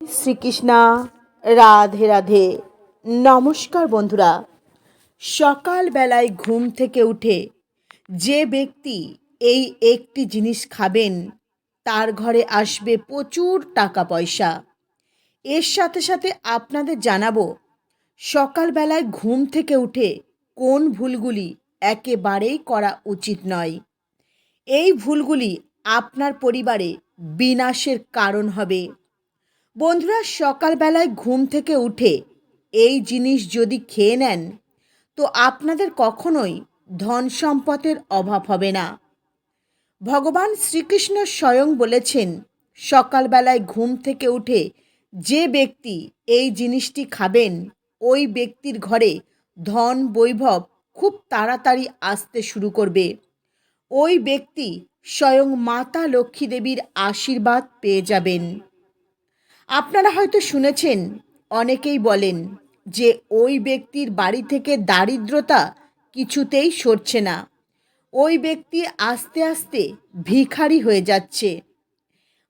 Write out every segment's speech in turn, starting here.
শ্রীকৃষ্ণা, রাধে রাধে। নমস্কার বন্ধুরা। সকালবেলায় ঘুম থেকে উঠে যে ব্যক্তি এই একটি জিনিস খাবেন, তার ঘরে আসবে প্রচুর টাকা পয়সা। এর সাথে সাথে আপনাদের জানাব, সকালবেলায় ঘুম থেকে উঠে কোন ভুলগুলি একেবারেই করা উচিত নয়। এই ভুলগুলি আপনার পরিবারে বিনাশের কারণ হবে। বন্ধুরা, সকালবেলায় ঘুম থেকে উঠে এই জিনিস যদি খেয়ে নেন, তো আপনাদের কখনোই ধন সম্পদের অভাব হবে না। ভগবান শ্রীকৃষ্ণ স্বয়ং বলেছেন, সকালবেলায় ঘুম থেকে উঠে যে ব্যক্তি এই জিনিসটি খাবেন, ওই ব্যক্তির ঘরে ধন বৈভব খুব তাড়াতাড়ি আসতে শুরু করবে। ওই ব্যক্তি স্বয়ং মাতা লক্ষ্মী দেবীর আশীর্বাদ পেয়ে যাবেন। আপনারা হয়তো শুনেছেন, অনেকেই বলেন যে ওই ব্যক্তির বাড়ি থেকে দারিদ্রতা কিছুতেই সরছে না। ওই ব্যক্তি আস্তে আস্তে ভিখারি হয়ে যাচ্ছে।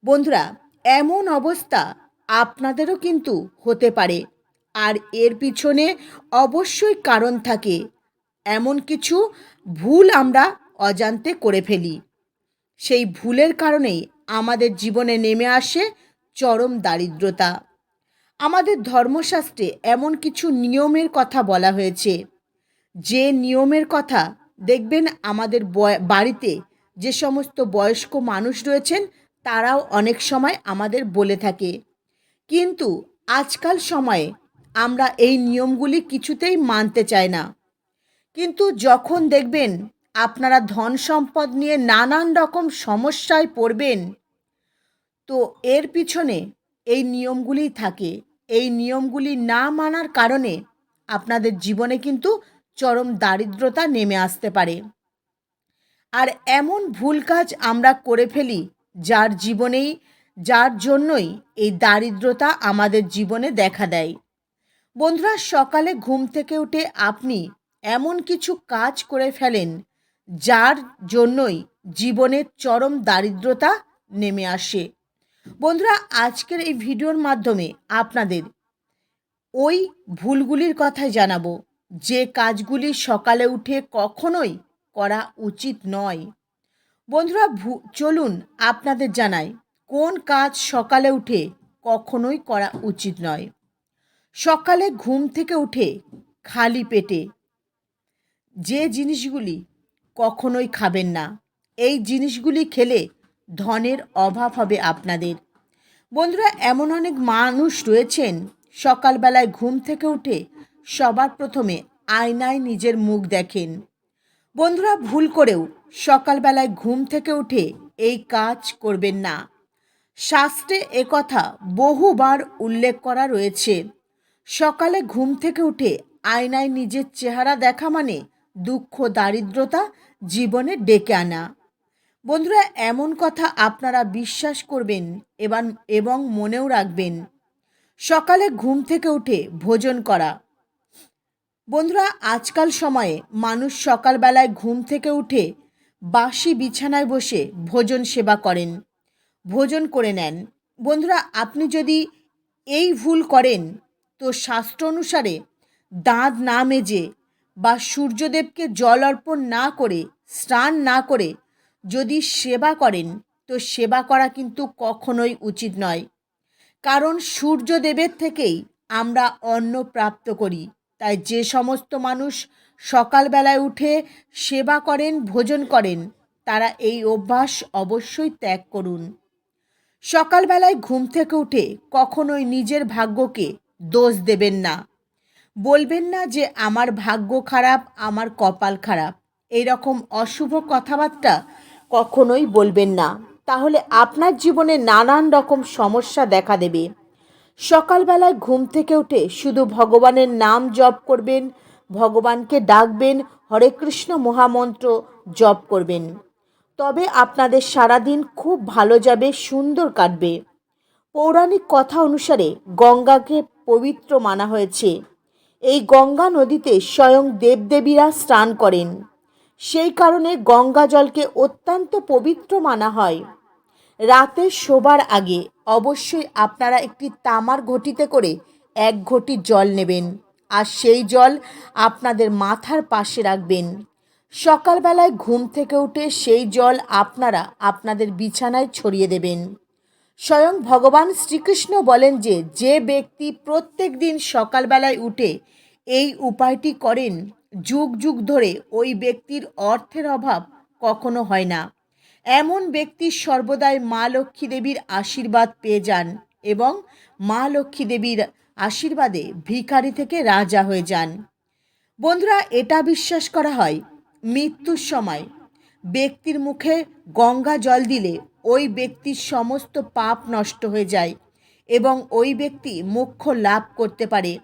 বন্ধুরা, এমন অবস্থা আপনাদেরও কিন্তু হতে পারে। আর এর পিছনে অবশ্যই কারণ থাকে। এমন কিছু ভুল আমরা অজান্তে করে ফেলি। সেই ভুলের কারণেই আমাদের জীবনে নেমে আসে চরম দারিদ্রতা। আমাদের ধর্মশাস্ত্রে এমন কিছু নিয়মের কথা বলা হয়েছে। যে নিয়মের কথা দেখবেন আমাদের বাড়িতে যে সমস্ত বয়স্ক মানুষ রয়েছেন, তারাও অনেক সময় আমাদের বলে থাকে। কিন্তু আজকাল সময়ে আমরা এই নিয়মগুলি কিছুতেই মানতে চাই না। কিন্তু যখন দেখবেন আপনারা ধন সম্পদ নিয়ে নানান রকম সমস্যায় পড়বেন তো এর পিছনে এই নিয়মগুলিই থাকে। এই নিয়মগুলি না মানার কারণে আপনাদের জীবনে কিন্তু চরম দারিদ্রতা নেমে আসতে পারে। আর এমন ভুল কাজ আমরা করে ফেলি যার জীবনেই, যার জন্যই এই দারিদ্রতা আমাদের জীবনে দেখা দেয়। বন্ধুরা, সকালে ঘুম থেকে উঠে আপনি এমন কিছু কাজ করে ফেলেন যার জন্যই জীবনের চরম দারিদ্রতা নেমে আসে। বন্ধুরা, আজকের এই ভিডিওর মাধ্যমে আপনাদের ওই ভুলগুলির কথাই জানাব। যে কাজগুলি সকালে উঠে কখনোই করা উচিত নয়। বন্ধুরা চলুন আপনাদের জানাই, কোন কাজ সকালে উঠে কখনোই করা উচিত নয়। সকালে ঘুম থেকে উঠে খালি পেটে যে জিনিসগুলি কখনোই খাবেন না, এই জিনিসগুলি খেলে ধনের অভাব হবে আপনাদের। বন্ধুরা, এমন অনেক মানুষ রয়েছেন, সকালবেলায় ঘুম থেকে উঠে সবার প্রথমে আয়নায় নিজের মুখ দেখেন। বন্ধুরা, ভুল করেও সকালবেলায় ঘুম থেকে উঠে এই কাজ করবেন না। শাস্ত্রে একথা বহুবার উল্লেখ করা রয়েছে। সকালে ঘুম থেকে উঠে আয়নায় নিজের চেহারা দেখা মানে দুঃখ, দারিদ্রতা জীবনে ডেকে আনা। বন্ধুরা, এমন কথা আপনারা বিশ্বাস করবেন এবার এবং মনেও রাখবেন। সকালে ঘুম থেকে উঠে ভোজন করা। বন্ধুরা, আজকাল সময়ে মানুষ সকালবেলায় ঘুম থেকে উঠে বাসি বিছানায় বসে ভোজন সেবা করেন, ভোজন করে নেন। বন্ধুরা, আপনি যদি এই ভুল করেন, তো শাস্ত্র অনুসারে দাঁত না মেজে বা সূর্যদেবকে জল অর্পণ না করে, স্নান না করে যদি সেবা করেন, তো সেবা করা কিন্তু কখনোই উচিত নয়। কারণ সূর্যদেবের থেকেই আমরা অন্ন প্রাপ্ত করি। তাই যে সমস্ত মানুষ সকালবেলায় উঠে সেবা করেন, ভোজন করেন, তারা এই অভ্যাস অবশ্যই ত্যাগ করুন। সকালবেলায় ঘুম থেকে উঠে কখনোই নিজের ভাগ্যকে দোষ দেবেন না। বলবেন না যে, আমার ভাগ্য খারাপ, আমার কপাল খারাপ। এই রকম অশুভ কথাবার্তা কখনোই বলবেন না। তাহলে আপনার জীবনে নানান রকম সমস্যা দেখা দেবে। সকালবেলায় ঘুম থেকে উঠে শুধু ভগবানের নাম জপ করবেন, ভগবানকে ডাকবেন, হরে কৃষ্ণ মহামন্ত্র জপ করবেন। তবে আপনাদের সারাদিন খুব ভালো যাবে, সুন্দর কাটবে। পৌরাণিক কথা অনুসারে গঙ্গাকে পবিত্র মানা হয়েছে। এই গঙ্গা নদীতে স্বয়ং দেবদেবীরা স্নান করেন। সেই কারণে গঙ্গা জলকে অত্যন্ত পবিত্র মানা হয়। রাতে শোবার আগে অবশ্যই আপনারা একটি তামার ঘটিতে করে এক ঘটি জল নেবেন আর সেই জল আপনাদের মাথার পাশে রাখবেন। সকালবেলায় ঘুম থেকে উঠে সেই জল আপনারা আপনাদের বিছানায় ছড়িয়ে দেবেন। স্বয়ং ভগবান শ্রীকৃষ্ণ বলেন যে যে ব্যক্তি প্রত্যেক দিন সকালবেলায় উঠে এই উপায়টি করেন যুগ যুগ ধরে ওই ব্যক্তির অর্থের অভাব কখনো হয় না। এমন ব্যক্তি সর্বদাই মা লক্ষ্মী দেবীর আশীর্বাদ পেয়ে যান এবং মা লক্ষ্মী দেবীর আশীর্বাদে ভিখারি থেকে রাজা হয়ে যান। বন্ধুরা, এটা বিশ্বাস করা হয়, মৃত্যুর সময় ব্যক্তির মুখে গঙ্গা জল দিলে ওই ব্যক্তির সমস্ত পাপ নষ্ট হয়ে যায় এবং ওই ব্যক্তি মোক্ষ লাভ করতে পারে।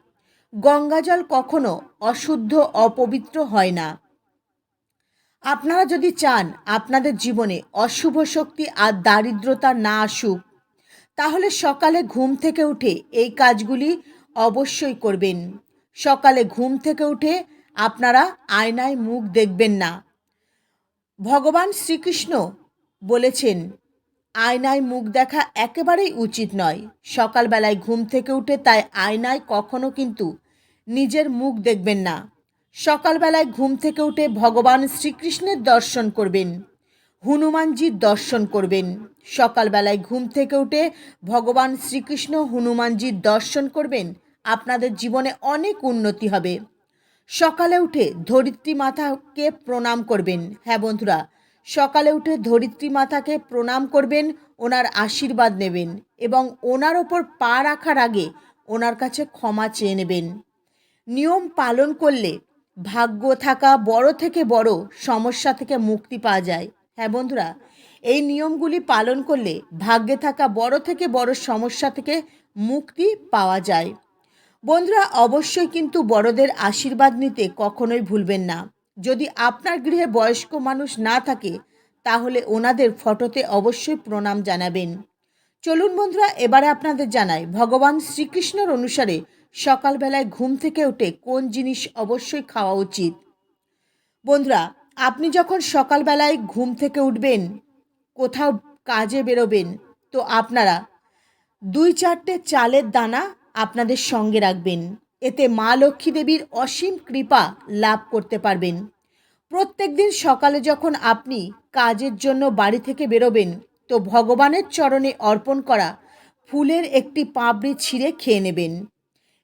গঙ্গা জল কখনো অশুদ্ধ, অপবিত্র হয় না। আপনারা যদি চান আপনাদের জীবনে অশুভ শক্তি আর দারিদ্রতা না আসুক, তাহলে সকালে ঘুম থেকে উঠে এই কাজগুলি অবশ্যই করবেন। সকালে ঘুম থেকে উঠে আপনারা আয়নায় মুখ দেখবেন না। ভগবান শ্রীকৃষ্ণ বলেছেন আয়নায় মুখ দেখা একেবারেই উচিত নয়। সকালবেলায় ঘুম থেকে উঠে তাই আয়নায় কখনো কিন্তু নিজের মুখ দেখবেন না। সকালবেলায় ঘুম থেকে উঠে ভগবান শ্রীকৃষ্ণের দর্শন করবেন। হনুমানজির দর্শন করবেন। সকালবেলায় ঘুম থেকে উঠে ভগবান শ্রীকৃষ্ণ হনুমানজির দর্শন করবেন, আপনাদের জীবনে অনেক উন্নতি হবে। সকালে উঠে ধরিত্রী মাথাকে প্রণাম করবেন। হ্যাঁ বন্ধুরা সকালে উঠে ধরিত্রী মাতাকে প্রণাম করবেন, ওনার আশীর্বাদ নেবেন এবং ওনার ওপর পা রাখার আগে ওনার কাছে ক্ষমা চেয়ে নেবেন। নিয়ম পালন করলে ভাগ্য থাকা বড় থেকে বড় সমস্যা থেকে মুক্তি পাওয়া যায়। হ্যাঁ বন্ধুরা, এই নিয়মগুলি পালন করলে ভাগ্যে থাকা বড় থেকে বড় সমস্যা থেকে মুক্তি পাওয়া যায়। বন্ধুরা, অবশ্যই কিন্তু বড়দের আশীর্বাদ নিতে কখনোই ভুলবেন না। যদি আপনার গৃহে বয়স্ক মানুষ না থাকে, তাহলে ওনাদের ফটোতে অবশ্যই প্রণাম জানাবেন। চলুন বন্ধুরা, এবারে আপনাদের জানাই, ভগবান শ্রীকৃষ্ণর অনুসারে সকালবেলায় ঘুম থেকে উঠে কোন জিনিস অবশ্যই খাওয়া উচিত? বন্ধুরা, আপনি যখন সকালবেলায় ঘুম থেকে উঠবেন, কোথাও কাজে বেরোবেন, তো আপনারা দুই চারটে চালের দানা আপনাদের সঙ্গে রাখবেন। এতে মা লক্ষ্মী দেবীর অসীম কৃপা লাভ করতে পারবেন। প্রত্যেক দিন সকালে যখন আপনি কাজের জন্য বাড়ি থেকে বেরোবেন, তো ভগবানের চরণে অর্পণ করা ফুলের একটি পাপড়ি ছিঁড়ে খেয়ে নেবেন।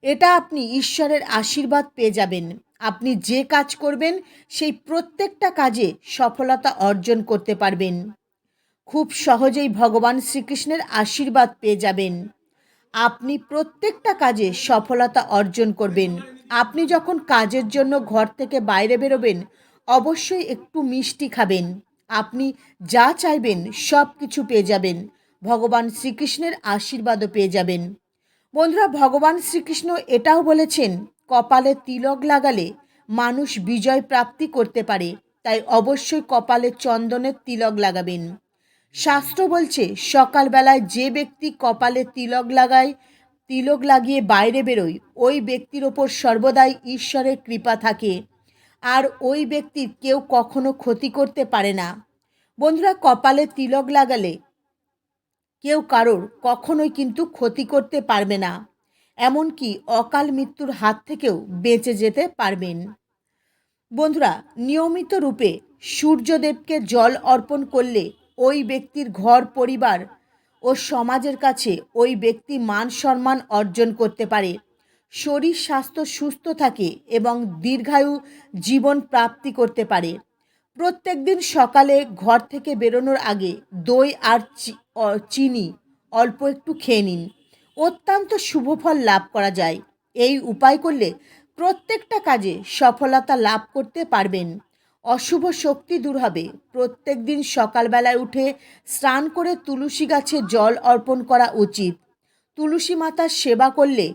এটা আপনি ঈশ্বরের আশীর্বাদ পেয়ে যাবেন। আপনি যে কাজ করবেন, সেই প্রত্যেকটা কাজে সফলতা অর্জন করতে পারবেন। খুব সহজেই ভগবান শ্রীকৃষ্ণের আশীর্বাদ পেয়ে যাবেন। আপনি প্রত্যেকটা কাজে সফলতা অর্জন করবেন। আপনি যখন কাজের জন্য ঘর থেকে বাইরে বেরোবেন, অবশ্যই একটু মিষ্টি খাবেন। আপনি যা চাইবেন সব কিছু পেয়ে যাবেন। ভগবান শ্রীকৃষ্ণের আশীর্বাদও পেয়ে যাবেন। বন্ধুরা, ভগবান শ্রীকৃষ্ণ এটাও বলেছেন, কপালে তিলক লাগালে মানুষ বিজয় প্রাপ্তি করতে পারে। তাই অবশ্যই কপালে চন্দনের তিলক লাগাবেন। শাস্ত্র বলছে, সকালবেলায় যে ব্যক্তি কপালে তিলক লাগায়, তিলক লাগিয়ে বাইরে বেরোয়, ওই ব্যক্তির ওপর সর্বদাই ঈশ্বরের কৃপা থাকে। আর ওই ব্যক্তির কেউ কখনো ক্ষতি করতে পারে না। বন্ধুরা, কপালে তিলক লাগালে কেউ কারোর কখনোই কিন্তু ক্ষতি করতে পারবে না। এমনকি অকাল মৃত্যুর হাত থেকেও বেঁচে যেতে পারবেন। বন্ধুরা, নিয়মিত রূপে সূর্যদেবকে জল অর্পণ করলে ওই ব্যক্তির ঘর, পরিবার ও সমাজের কাছে ওই ব্যক্তি মান সম্মান অর্জন করতে পারে। শরীর স্বাস্থ্য সুস্থ থাকে এবং দীর্ঘায়ু জীবন প্রাপ্তি করতে পারে। প্রত্যেক দিন সকালে ঘর থেকে বেরোনোর আগে দই আর চিনি অল্প একটু খেয়ে নিন। অত্যন্ত শুভ ফল লাভ করা যায়। এই উপায় করলে প্রত্যেকটা কাজে সফলতা লাভ করতে পারবেন। অশুভ শক্তি দূর হবে। প্রত্যেক দিন সকালবেলায় উঠে স্নান করে তুলসী গাছে জল অর্পণ করা উচিত। তুলসী মাতার সেবা করলে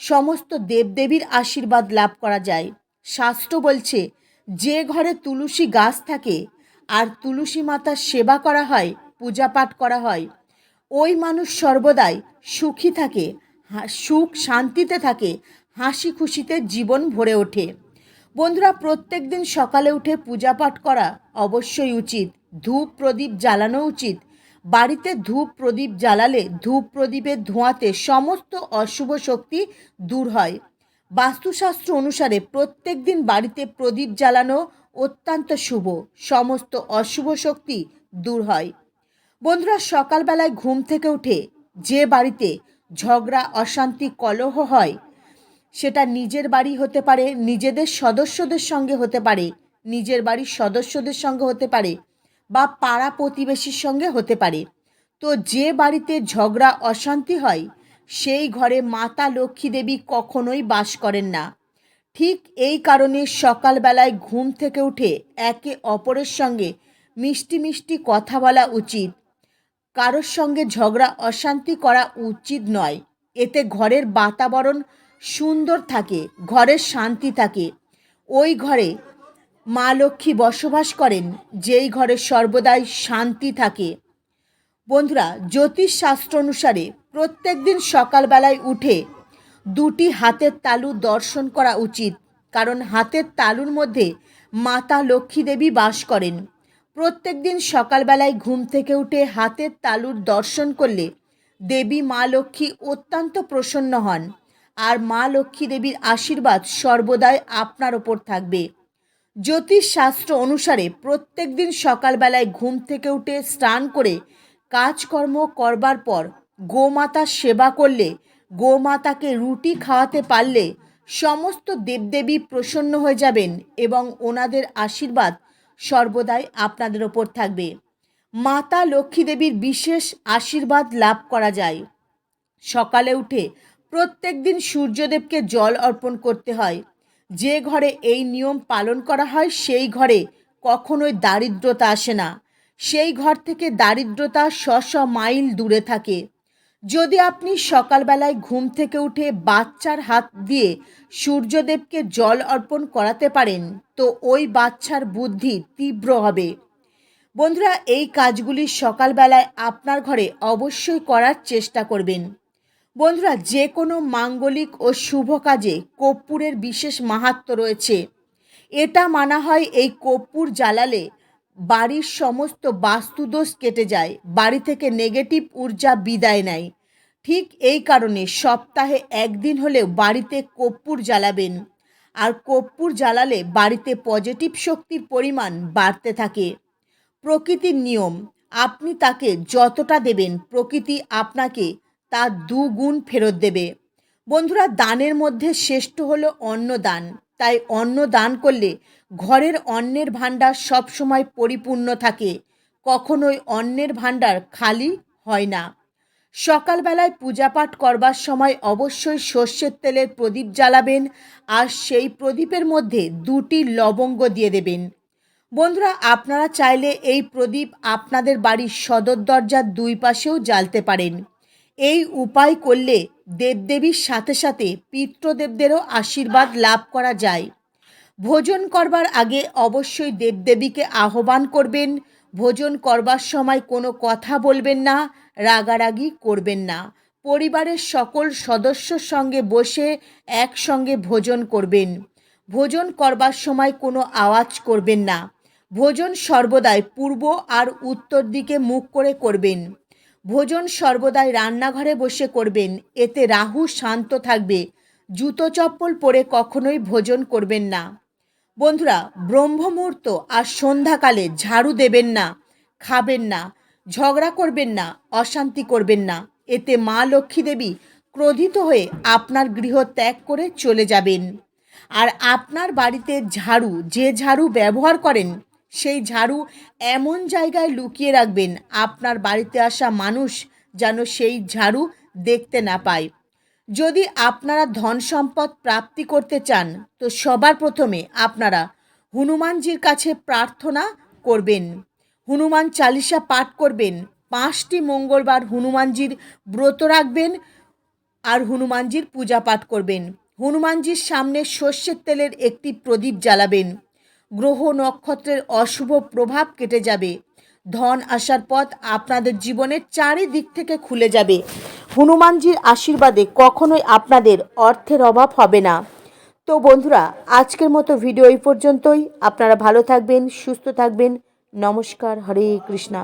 সমস্ত দেবদেবীর আশীর্বাদ লাভ করা যায়। শাস্ত্র বলছে, যে ঘরে তুলসী গাছ থাকে আর তুলসী মাতার সেবা করা হয়, পূজা পাঠ করা হয়, ওই মানুষ সর্বদাই সুখী থাকে সুখ শান্তিতে থাকে, হাসি খুশিতে জীবন ভরে ওঠে। বন্ধুরা প্রত্যেক দিন সকালে উঠে পূজা পাঠ করা অবশ্যই উচিত। ধূপ প্রদীপ জ্বালানো উচিত। বাড়িতে ধূপ প্রদীপ জ্বালালে ধূপ প্রদীপের ধোঁয়াতে সমস্ত অশুভ শক্তি দূর হয়। বাস্তুশাস্ত্র অনুসারে প্রত্যেক দিন বাড়িতে প্রদীপ জ্বালানো অত্যন্ত শুভ। সমস্ত অশুভ শক্তি দূর হয়। বন্ধুরা, সকালবেলায় ঘুম থেকে উঠে যে বাড়িতে ঝগড়া, অশান্তি, কলহ হয় সেটা নিজের বাড়ি হতে পারে, নিজেদের সদস্যদের সঙ্গে হতে পারে, নিজের বাড়ির সদস্যদের সঙ্গে হতে পারে বা পাড়া প্রতিবেশীর সঙ্গে হতে পারে। তো যে বাড়িতে ঝগড়া, অশান্তি হয়, সেই ঘরে মাতা লক্ষ্মী দেবী কখনোই বাস করেন না। ঠিক এই কারণে সকালবেলায় ঘুম থেকে উঠে একে অপরের সঙ্গে মিষ্টি মিষ্টি কথা বলা উচিত। কারোর সঙ্গে ঝগড়া, অশান্তি করা উচিত নয়। এতে ঘরের বাতাবরণ সুন্দর থাকে, ঘরের শান্তি থাকে। ওই ঘরে মা লক্ষ্মী বসবাস করেন, যেই ঘরে সর্বদাই শান্তি থাকে। বন্ধুরা জ্যোতিষ শাস্ত্র অনুসারে প্রত্যেক দিন সকালবেলায় উঠে দুটি হাতের তালু দর্শন করা উচিত, কারণ হাতের তালুর মধ্যে মাতা লক্ষ্মী দেবী বাস করেন। প্রত্যেক দিন সকালবেলায় ঘুম থেকে উঠে হাতের তালুর দর্শন করলে দেবী মা লক্ষ্মী অত্যন্ত প্রসন্ন হন। আর মা লক্ষ্মী দেবীর আশীর্বাদ সর্বদাই আপনার ওপর থাকবে। জ্যোতিষ শাস্ত্র অনুসারে প্রত্যেক দিন সকালবেলায় ঘুম থেকে উঠে স্নান করে কাজকর্ম করবার পর গোমাতার সেবা করলে, গোমাতাকে রুটি খাওয়াতে পারলে সমস্ত দেবদেবী প্রসন্ন হয়ে যাবেন এবং ওনাদের আশীর্বাদ সর্বদাই আপনাদের ওপর থাকবে। মাতা লক্ষ্মী দেবীর বিশেষ আশীর্বাদ লাভ করা যায়। সকালে উঠে প্রত্যেক দিন সূর্যদেবকে জল অর্পণ করতে হয়। যে ঘরে এই নিয়ম পালন করা হয়, সেই ঘরে কখনোই দারিদ্রতা আসে না। সেই ঘর থেকে দারিদ্রতা শ শ মাইল দূরে থাকে। যদি আপনি সকালবেলায় ঘুম থেকে উঠে বাচ্চার হাত দিয়ে সূর্যদেবকে জল অর্পণ করাতে পারেন, তো ওই বাচ্চার বুদ্ধি তীব্র হবে। বন্ধুরা, এই কাজগুলি সকালবেলায় আপনার ঘরে অবশ্যই করার চেষ্টা করবেন। বন্ধুরা, যে কোনো মাঙ্গলিক ও শুভ কাজে কর্পূরের বিশেষ মাহাত্ম রয়েছে। এটা মানা হয় এই কর্পূর জ্বালালে বাড়ির সমস্ত বাস্তুদোষ কেটে যায়, বাড়ি থেকে নেগেটিভ ঊর্জা বিদায় নেয়। ঠিক এই কারণে সপ্তাহে একদিন হলেও বাড়িতে কর্পূর জ্বালাবেন। আর কর্পূর জ্বালালে বাড়িতে পজিটিভ শক্তির পরিমাণ বাড়তে থাকে। প্রকৃতির নিয়ম, আপনি তাকে যতটা দেবেন, প্রকৃতি আপনাকে তার দুগুণ ফেরত দেবে। বন্ধুরা, দানের মধ্যে শ্রেষ্ঠ হলো অন্নদান। তাই অন্ন দান করলে ঘরের অন্নের ভাণ্ডার সবসময় পরিপূর্ণ থাকে। কখনোই অন্নের ভাণ্ডার খালি হয় না। সকালবেলায় পূজাপাঠ করবার সময় অবশ্যই সর্ষের তেলের প্রদীপ জ্বালাবেন আর সেই প্রদীপের মধ্যে দুটি লবঙ্গ দিয়ে দেবেন। বন্ধুরা, আপনারা চাইলে এই প্রদীপ আপনাদের বাড়ির সদর দরজার দুই পাশেও জ্বালতে পারেন। এই উপায় করলে দেবদেবীর সাথে সাথে পিতৃদেবদেরও আশীর্বাদ লাভ করা যায়। ভোজন করবার আগে অবশ্যই দেবদেবীকে আহ্বান করবেন। ভোজন করবার সময় কোনো কথা বলবেন না, রাগারাগি করবেন না। পরিবারের সকল সদস্যর সঙ্গে বসে একসঙ্গে ভোজন করবেন। ভোজন করবার সময় কোনো আওয়াজ করবেন না। ভোজন সর্বদাই পূর্ব আর উত্তর দিকে মুখ করে করবেন। ভোজন সর্বদাই রান্নাঘরে বসে করবেন, এতে রাহু শান্ত থাকবে, জুতো চপ্পল পরে কখনোই ভোজন করবেন না। বন্ধুরা ব্রহ্মমুহূর্ত আর সন্ধ্যাকালে ঝাড়ু দেবেন না, খাবেন না, ঝগড়া করবেন না, অশান্তি করবেন না, এতে মা লক্ষ্মী দেবী ক্রোধিত হয়ে আপনার গৃহ ত্যাগ করে চলে যাবেন। আর আপনার বাড়িতে ঝাড়ু, যে ঝাড়ু ব্যবহার করেন সেই ঝাড়ু এমন জায়গায় লুকিয়ে রাখবেন, আপনার বাড়িতে আসা মানুষ যেন সেই ঝাড়ু দেখতে না পায়। যদি আপনারা ধন সম্পদ প্রাপ্তি করতে চান, তো সবার প্রথমে আপনারা হনুমানজির কাছে প্রার্থনা করবেন। হনুমান চালিসা পাঠ করবেন, পাঁচটি মঙ্গলবার হনুমানজির ব্রত রাখবেন আর হনুমানজির পূজা পাঠ করবেন। হনুমানজির সামনে সর্ষের তেলের একটি প্রদীপ জ্বালাবেন। গ্রহ নক্ষত্রের অশুভ প্রভাব কেটে যাবে। ধন আসার পথ আপনাদের জীবনের চারিদিক থেকে খুলে যাবে। হনুমানজির আশীর্বাদে কখনোই আপনাদের অর্থের অভাব হবে না। তো বন্ধুরা, আজকের মতো ভিডিও এই পর্যন্তই। আপনারা ভালো থাকবেন, সুস্থ থাকবেন। নমস্কার, হরে কৃষ্ণা।